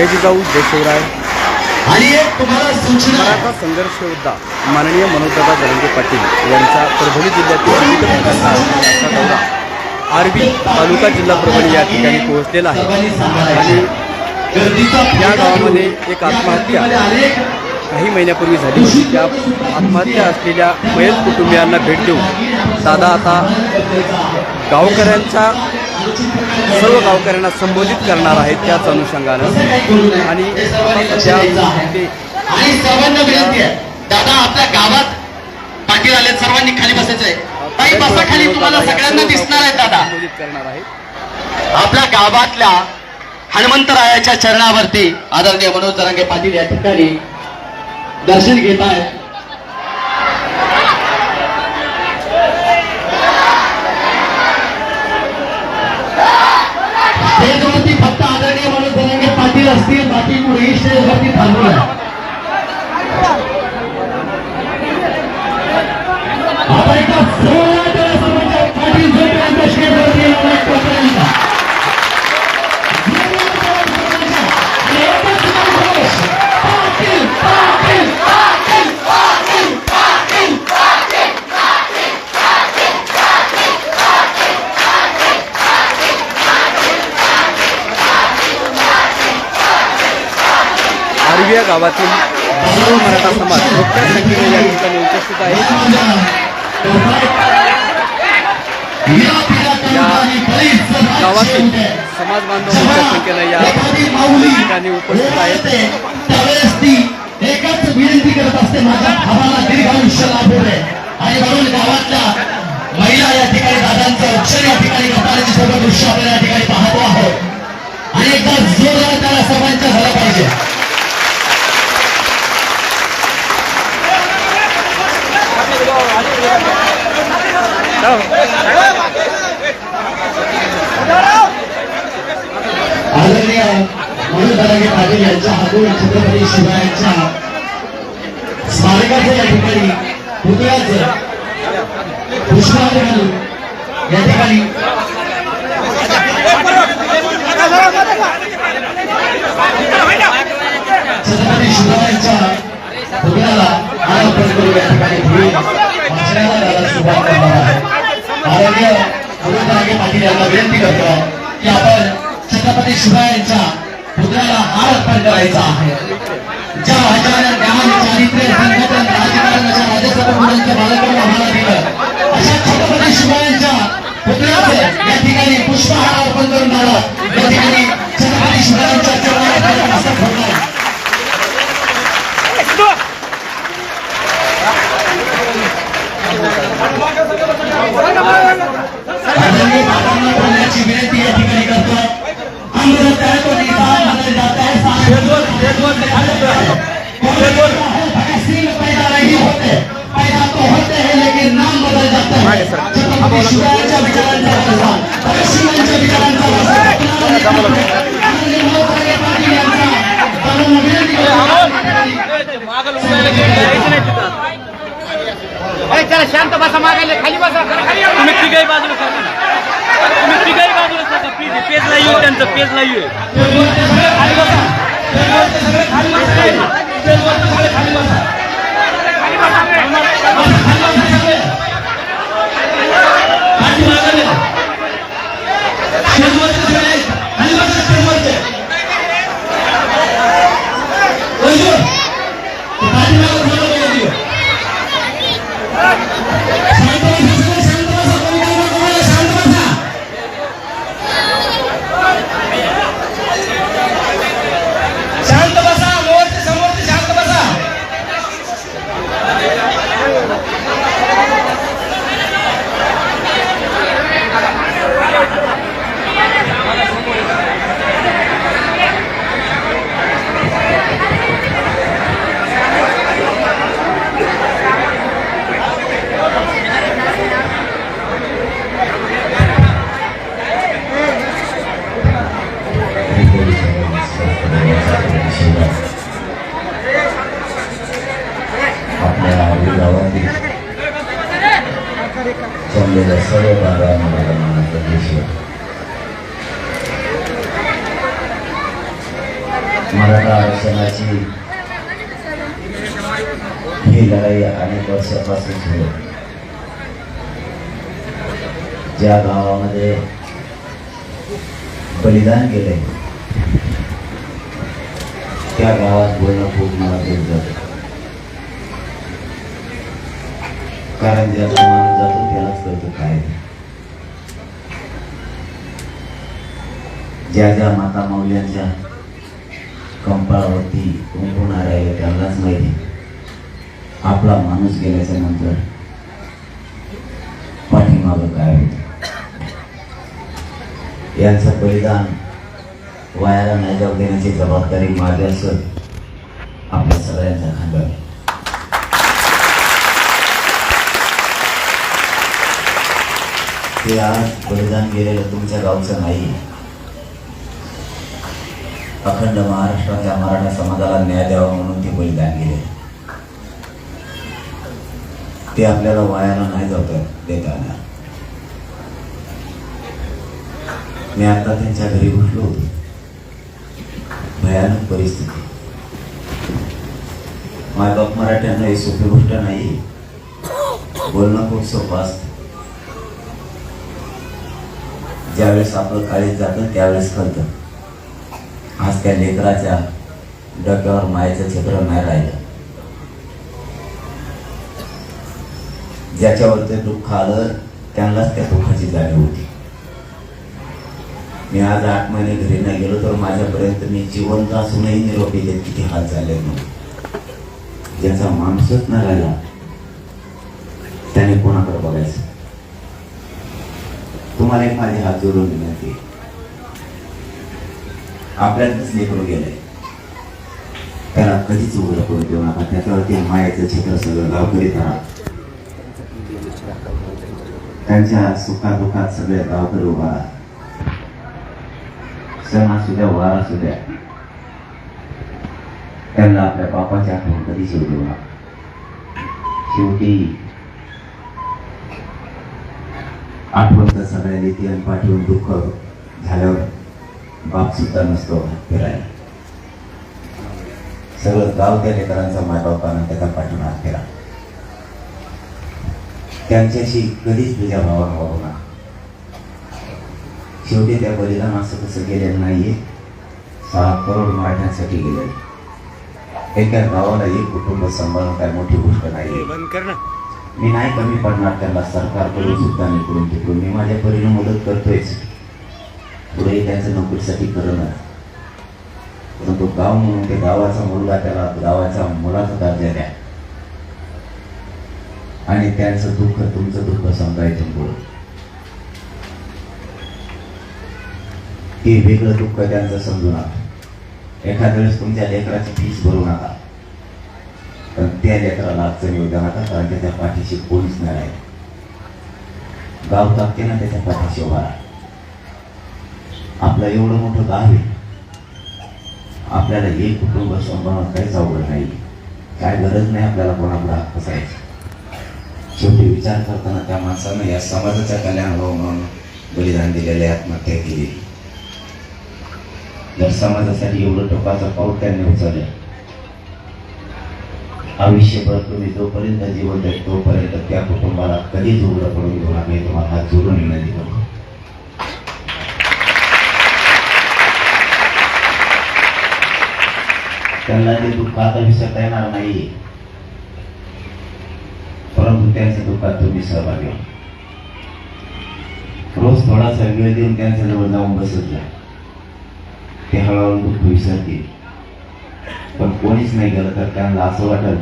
जय जिजाऊ जय शिवराय. मराठा संघर्ष योद्धा माननीय मनोजदादा जरंगे पाटील यांचा परभणी जिल्ह्यातील विविध आजचा दौरा आरबी तालुका जिल्हा परभणी या ठिकाणी पोहोचलेला आहे. आणि या गावामध्ये एक आत्महत्या काही महिन्यापूर्वी झाली होती त्या आत्महत्या असलेल्या मयत कुटुंबियांना भेट देऊन दादा आता गावकऱ्यांच्या सर्व गावकऱ्यांना संबोधित करणार आहेत त्याच अनुषंगानं काही. आणि सर्वांनी आहे. विनंती आहे दादा आपल्या गावात पाटील आले सर्वांनी खाली बसायचं आहे ताई बसा खाली तुम्हाला सगळ्यांना दिसणार आहे दादा करणार आहेत आपल्या गावातल्या हनुमंतरायाच्या चरणावरती आदरणीय मनोज जरांगे पाटील या ठिकाणी दर्शन घेत आहेत गावातील सर्व मराठा समाज मोठ्या संख्येने या ठिकाणी उपस्थित आहे. या गावातील समाज बांधव मोठ्या संख्येने या ठिकाणी उपस्थित आहेत. एकच विनंती करत असते माझ्या भावाला दीर्घ आयुष्य लाभू दे आणि म्हणून गावातल्या महिला या ठिकाणी दादांचं रक्षण या ठिकाणी करताना सर्व दृश्य आपल्याला या ठिकाणी पाहतो आहोत आणि एकदा जोरदार त्याला सर्वांच्या झाला पाहिजे. आदरणीय मनोज दरागे पाटील यांच्या हातून छत्रपती शिवरायांच्या स्मारकाचं या ठिकाणी पुतळ्याचं पुष्पहार घालून या ठिकाणी छत्रपती शिवरायांच्या पुतळ्याला अर्पण करून या ठिकाणी पुढील भाषणाला त्याला सुरुवात करणार आहे. पाटील यांना विनंती करतो की आपण छत्रपती शिवायांच्या पुतळ्याला हार अर्पण करायचा आहे. ज्या राजाने ज्ञान चारित्र्य संघटन राजकारणाच्या राज्यसभा मुलांच्या बालकांना आम्हाला दिलं अशा छत्रपती शिवायांच्या पुतळ्याचे या ठिकाणी पुष्पहार अर्पण करून दादा या ठिकाणी छत्रपती शिवायांच्या चरणावर असं ठेवणार आदरणीय बाबांना बोलण्याची विनंती या ठिकाणी करतो अमृत है तो निजाम बदल जाता है ऐसे पैदा नहीं होते पैदा तो होते हैं लेकिन नाम बदल जाता है छत्रपती शिवरायांच्या विचारांचा प्रसार भगतसिंगांच्या विचारांचा प्रसार आदरणीय मनोहरभाई पाटील यांचा सर्वांना विनंती करतो ए, चला शांत बसा मागायला खाली बसा. तुम्ही तिघही बाजूला सरका तुम्ही तिघही बाजूला सरका प्लीज पेज नाही येऊ त्यांचं पेज नाही येऊ. मराठा आरक्षणाची ही लढाई अनेक वर्षापासून सुरू. ज्या गावामध्ये बलिदान केले त्या गावात बोलणं खूप मला दूर जातं कारण ज्याचा माणूस जातो त्यालाच कळतं काय. ज्या ज्या माता माऊल्यांच्या कंपाळावरती कुंकून आहे त्यांनाच माहिती आपला माणूस गेल्याच्यानंतर पाठीमागं काय होतं? यांचं बलिदान वायाला नाही जाऊ देण्याची जबाबदारी माझी असत आपल्या सगळ्यांच्या खांद्यावर आहे. ते आज बलिदान गेलेलं तुमच्या गावचं नाही अखंड महाराष्ट्राच्या मराठा समाजाला न्याय द्यावा म्हणून ते बलिदान गेले. ते आपल्याला वायाला नाही जात देताना मी आता त्यांच्या घरी उठलो होतो. भयानक परिस्थिती. मायबाप मराठ्यांना ही सोपी गोष्ट नाही बोलणं खूप सोपं असतं. ज्यावेळेस आपलं काळीत जातं त्यावेळेस कळतं. आज त्या लेकराच्या डोक्यावर मायेचं छत्र नाही राहिलं. ज्याच्यावर ते दुःख आलं त्यांनाच त्या दुःखाची जाणीव होती. मी आज आठ महिने घरी नाही गेलो तर माझ्यापर्यंत मी जिवंत असूनही निरोपी देत किती हाल झाले म्हणून. ज्याचा माणूसच नाही राहिला त्याने कोणाकडे बघायचं? तुम्हाला एक माझी हात जोडून विनंती आहे. आपल्यातच लेकरू गेलंय त्याला कधीच उघडं करू देऊ नका. त्याच्यावरती मायाचं चित्र सगळं गावकरी करा. त्यांच्या सुखादुखात सगळे गावकरी उभा सण असू द्या वार असू द्या. त्यांना आपल्या बापाची आठवण कधी शिव देऊ नका. शेवटी आठवण तर सगळ्या नीती आणि पाठवून दुःख झाल्यावर बाप सुद्धा नसतो फिरायला सगळं गाव त्या लेकरांचा मायबापानं त्याचा पाठवून हात फिरा त्यांच्याशी कधीच तुझ्या भावानं वागू नका शेवटी त्या बलिदान असं कसं गेलेलं नाहीये. सहा करोड मराठ्यांसाठी गेलेलं एका गावाला एक कुटुंब सांभाळणं काय मोठी गोष्ट नाहीये. बंद कर ना. मी नाही कमी पडणार त्यांना सरकारकडून सुद्धा मी करून तिकडून. मी माझ्या परीने मदत करतोयच. पुढे त्यांचं नोकरीसाठी करणार परंतु गाव म्हणून ते गावाचा मुलगा त्याला गावाच्या मुलाचा दर्जा द्या. आणि त्यांचं दुःख तुमचं दुःख समजायचं पुढं. ते वेगळं दुःख त्यांचं समजू नका. एखाद्या वेळेस तुमच्या लेकराची फीस भरू नका. पण त्या लेकराला अडचण येऊ द्या नका कारण त्याच्या पाठीशी कोणीच नाही गाव टाकते ना त्याच्या पाठीशी उभा राहा. आपलं एवढं मोठं गाव आहे. आपल्याला एक कुटुंब सांभाळणं काहीच अवघड नाही. काय गरज नाही आपल्याला कोणाकडे हक्क जायचं शेवटी विचार करताना त्या माणसानं या समाजाच्या कल्याणावर म्हणून बलिदान दिलेले आत्महत्या केली. जर समाजासाठी एवढं टोकाचं पाऊल त्यांनी उचललं आयुष्यभर तुम्ही जोपर्यंत जीवन देत तोपर्यंत त्या कुटुंबाला कधीच उघडं पडून घेऊन आम्ही तुम्हाला हात जोडून विनंती करतो. त्यांना ते दुःख आता विसरता येणार नाही. परंतु त्यांच्या दुःखात तुम्ही सहभागी रोज थोडासा वेळ देऊन त्यांच्या जवळ जाऊन बसत जा. ते हळूहळू दुःख विसरतील. पण कोणीच नाही गेलं तर त्यांना असं वाटत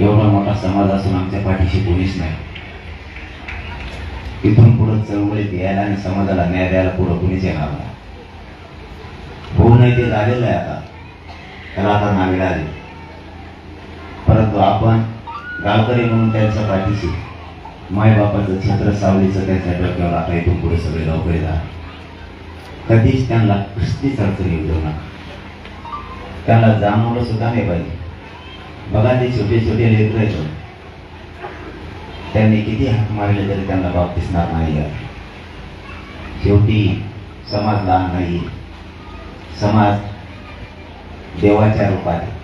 एवढा मोठा समाज असून आमच्या पाठीशी कोणीच नाही. इथून पुढे चळवळीत यायला आणि समाजाला न्याय द्यायला पुढं कोणीच येणार नाही. होऊ नाही ते झालेलं आहे आता. त्याला आता नावे आले. परंतु आपण गावकरी म्हणून त्यांच्या पाठीशी मायबापाचं छत्र सावलीचं त्यांच्या डोक्यावर आता इथून पुढे सगळे गावकरी जा कधीच त्यांना कसलीच अडचण येऊ देऊ नका. त्यांना जाणवलं सुद्धा नाही पाहिजे. बघा ते छोटे छोटे लेकर आहेत. त्यांनी किती हात मारले तरी त्यांना बाप दिसणार नाही शेवटी समाज लहान नाही. समाज देवाच्या रूपाने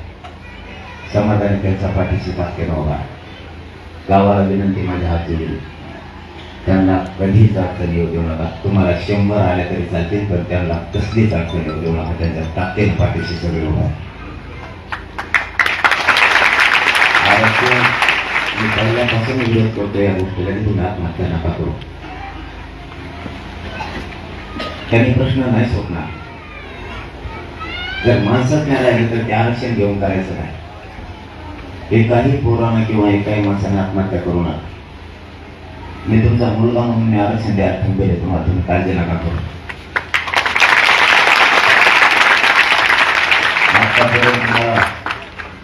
समाधान त्यांचा पाठीशी केला उभा गावाला विनंती माझ्या हात जोडली त्यांना कधीच अडचण येऊ देऊ नका. तुम्हाला शंभर आल्या तरी चालतील पण त्यांना कसलीच अडचण येऊ देऊ नका. त्यांच्या ताकदीनं पाठीशी सगळे उभा. आरक्षण मी पहिल्यापासून विरोध करतो या गोष्टीला. की तुम्ही आत्महत्या नका करू. त्यांनी प्रश्न नाही सोडणार. जर माणसात नाही तर ते आरक्षण घेऊन करायचं नाही. एकाही पोरानं किंवा एकाही माणसाने आत्महत्या करू नका. मी तुमचा मुलगा म्हणून मी आरक्षण द्या थांबेले तुम्हाला तुम्ही काळजी नका करू.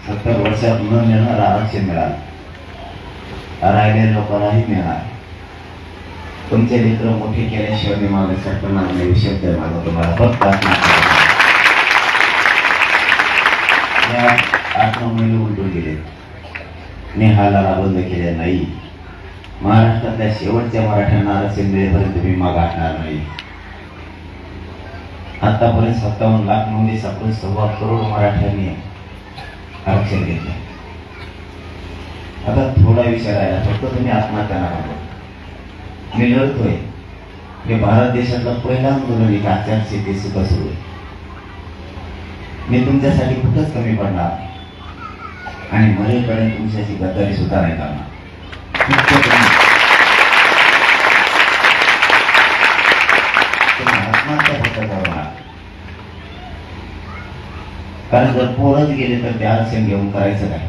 सत्तर वर्षात न मिळणार आरक्षण मिळालं. राहिलेल्या लोकांनाही मिळणार तुमचे मित्र मोठे केल्याशिवाय मी माझ्या सरपणार नाही मागवतो. मला फक्त आत्महत्या करा. या आठ नऊ महिने उलटून गेले. मी हालाला बंद केले नाही. महाराष्ट्रातल्या शेवटच्या मराठ्यांना आरक्षण मिळेपर्यंत मी माग आणणार नाही. आतापर्यंत सत्तावन्न लाख नोंदी सापडून सव्वा करोड मराठ्यांनी आरक्षण घेतलं. आता थोडा विचार आहे फक्त तुम्ही आत्महत्या नका करू. मी लढतोय. हे भारत देशातलं पहिलं आंदोलन एक आचारसंहिते सुद्धा सुरू आहे. मी तुमच्यासाठी कुठंच कमी पडणार. आणि मरेपर्यंत तुमच्याशी गद्दारी सुद्धा नाही करणार. तुम्ही- आत्महत्या कारण जर पोरच गेले तर ते आरक्षण घेऊन करायचं काय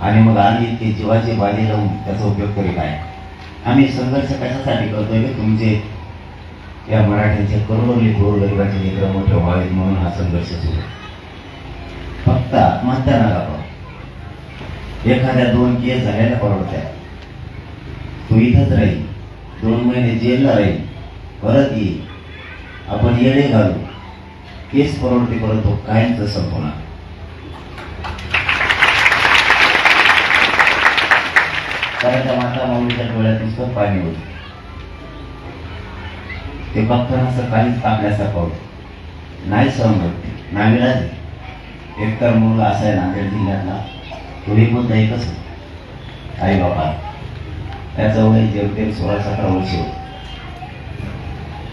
आणि मग आम्ही ते जीवाची बाजी लावून त्याचा उपयोग करीत आहे आम्ही संघर्ष कशासाठी करतोय की तुमचे? या मराठ्यांचे करोडोली गोरगरिबांचे लेकरं मोठे व्हावेत म्हणून हा संघर्ष सुरू. फक्त आत्महत्या नका एखाद्या दोन केस झालेल्या परवडत्या. तू इथंच राहील. दोन महिने जेलला राहील. परत येईल आपण येणे घालू. केस परवडते परत तो कायमच संपवणार. कारण त्या माता माऊलीच्या डोळ्यात नुसतं पाणी होत. ते बघताना असं काहीच कापल्यासारखं होतं. नाही सहन होत ते. नाविलाज एकतर मुलगा असा आहे नांदेड जिल्ह्यातला तोही बुद्ध एकच आई बाबा त्याचं वय जेमतेम सोळा सतरा वर्ष होत.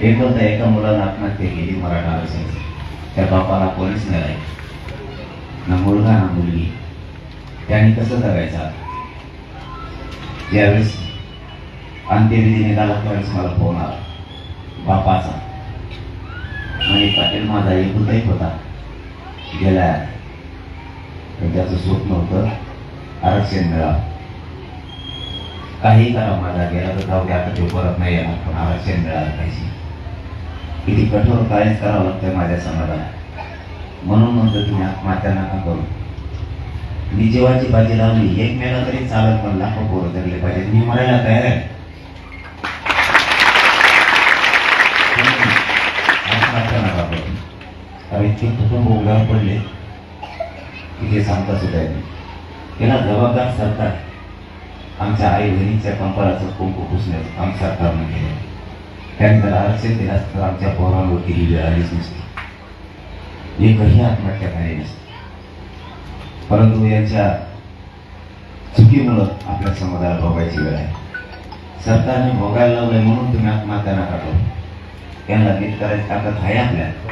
एक एका मुलानं आत्महत्या केली मराठा आरक्षणाची. त्या बापाला कोणीच नाही ना मुलगा ना मुलगी. त्याने कसं करायचा ज्यावेळेस अंत्यविधी निघाला त्यावेळेस मला फोन आला. बापाचा. आणि पाटील माझा एकूण एक होता. गेला तर त्याचं स्वप्न होतं आरक्षण मिळावं काही करा माझा गेला तर जाऊ द्या आता तो परत नाही येणार. पण आरक्षण मिळालं पाहिजे. किती कठोर काहीच करावं लागतं माझ्या समाजाला. म्हणून म्हणतो तुम्ही आत्महत्या नका करू. मी जीवाची बाजी लावली. एक मेला तरी चालत पण लाखो पोरं जगले पाहिजे मी मरायला तयार आहे. आत्महत्या नका करू. कारण इतके कुटुंब उघड्यावर पडले. की ते सांगता सुद्धा येत नाही. त्याला जबाबदार सरकार. आमच्या आई बहिणीच्या कंपराचं कुंकू पुसण्याचं काम सरकारनं केलं त्यांनी जर आरक्षण दिला असतं तर आमच्या पोरांवर ही वेळ आलीच नसती. एकही आत्महत्या झाली नसते. परंतु यांच्या चुकीमुळं आपल्या समाजाला भोगायची वेळ आहे. सरकारने भोगायला लावलंय म्हणून तुम्ही आत्महत्या नका करू. त्यांना नीट करायची ताकद आहे आपल्या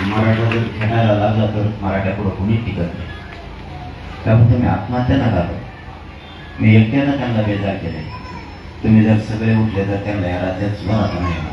मराठा जर खेळायला लागला तर मराठ्यापुढं कोणी टिकत नाही. त्यामुळे तुम्ही आत्महत्या नका मी एकट्यानं त्यांना बेजार केले तुम्ही जर सगळे उठले तर त्यांना या राज्यात सुद्धा नाही